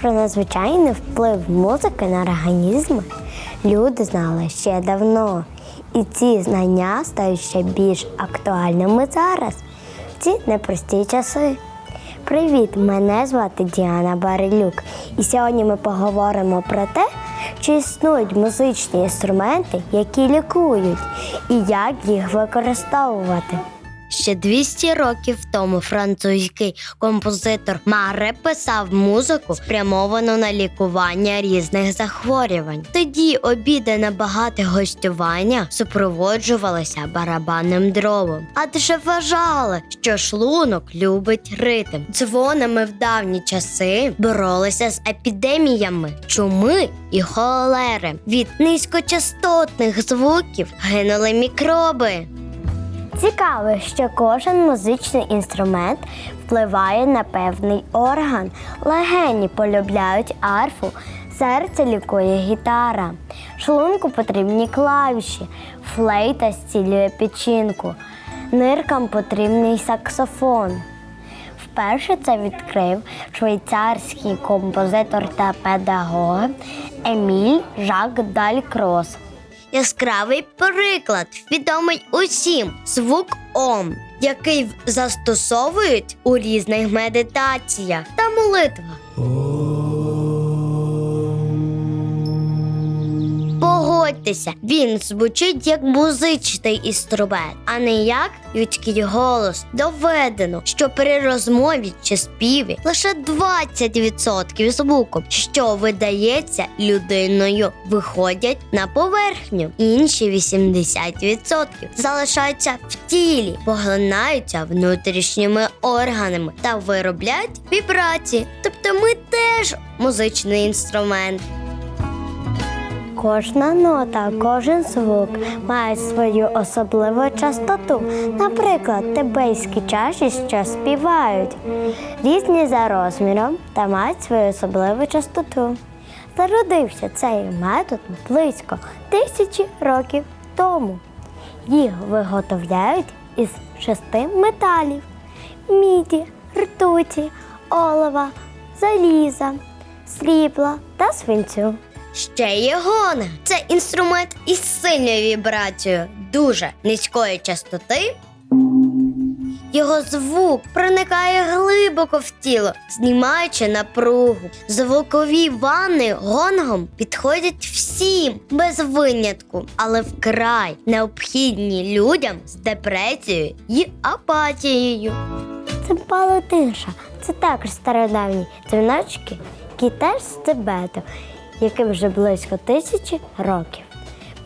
Про надзвичайний вплив музики на організм люди знали ще давно. І ці знання стають ще більш актуальними зараз, в ці непрості часи. Привіт! Мене звати Діана Барилюк. І сьогодні ми поговоримо про те, чи існують музичні інструменти, які лікують, і як їх використовувати. Ще 200 років тому французький композитор Маре писав музику, спрямовану на лікування різних захворювань. Тоді обіди на багате гостювання супроводжувалися барабанним дровом, адже вважали, що шлунок любить ритм. Дзвонами в давні часи боролися з епідеміями чуми і холери. Від низькочастотних звуків гинули мікроби. Цікаво, що кожен музичний інструмент впливає на певний орган. Легені полюбляють арфу, серце лікує гітара, шлунку потрібні клавіші, флейта зцілює печінку, ниркам потрібний саксофон. Вперше це відкрив швейцарський композитор та педагог Еміль Жак Далькрос. Яскравий приклад, відомий усім звук Ом, який застосовують у різних медитаціях та молитвах. Погодьтеся, він звучить як музичний інструмент, а не як людський голос. Доведено, що при розмові чи співі лише 20% звуку, що видається людиною, виходять на поверхню. Інші 80% залишаються в тілі, поглинаються внутрішніми органами та виробляють вібрації. Тобто ми теж музичний інструмент. Кожна нота, кожен звук має свою особливу частоту. Наприклад, тибейські чаші, що співають, різні за розміром та мають свою особливу частоту. Зародився цей метод близько тисячі років тому. Їх виготовляють із шести металів: міді, ртуті, олова, заліза, срібла та свинцю. Ще є гонг. Це інструмент із сильною вібрацією, дуже низької частоти. Його звук проникає глибоко в тіло, знімаючи напругу. Звукові ванни гонгом підходять всім без винятку, але вкрай необхідні людям з депресією і апатією. Цимбали тиша це також стародавні дзвіночки, які теж з Тибету, яким вже близько тисячі років.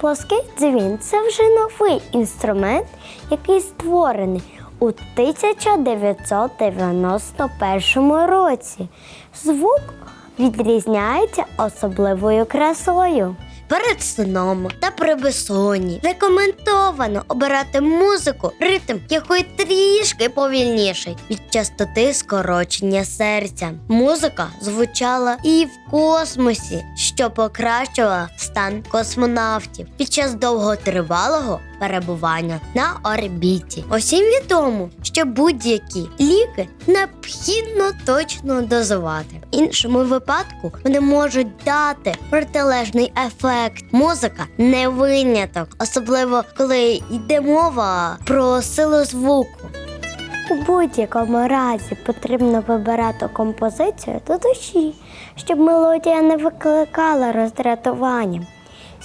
Плоский дзвін це вже новий інструмент, який створений у 1991 році. Звук відрізняється особливою красою. Перед сном та при безсонні рекомендовано обирати музику, ритм якої трішки повільніший від частоти скорочення серця. Музика звучала і в космосі, що покращувала стан космонавтів під час довготривалого перебування на орбіті. Усім відомо, що будь-які ліки необхідно точно дозувати. В іншому випадку вони можуть дати протилежний ефект. Музика не виняток, особливо коли йде мова про силу звуку. У будь-якому разі потрібно вибирати композицію до душі, щоб мелодія не викликала роздратування.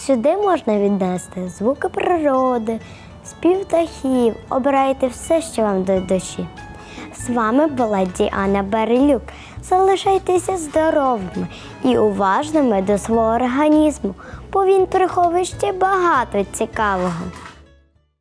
Сюди можна віднести звуки природи, спів птахів, обирайте все, що вам до душі. З вами була Діана Барилюк. Залишайтеся здоровими і уважними до свого організму, бо він приховує ще багато цікавого.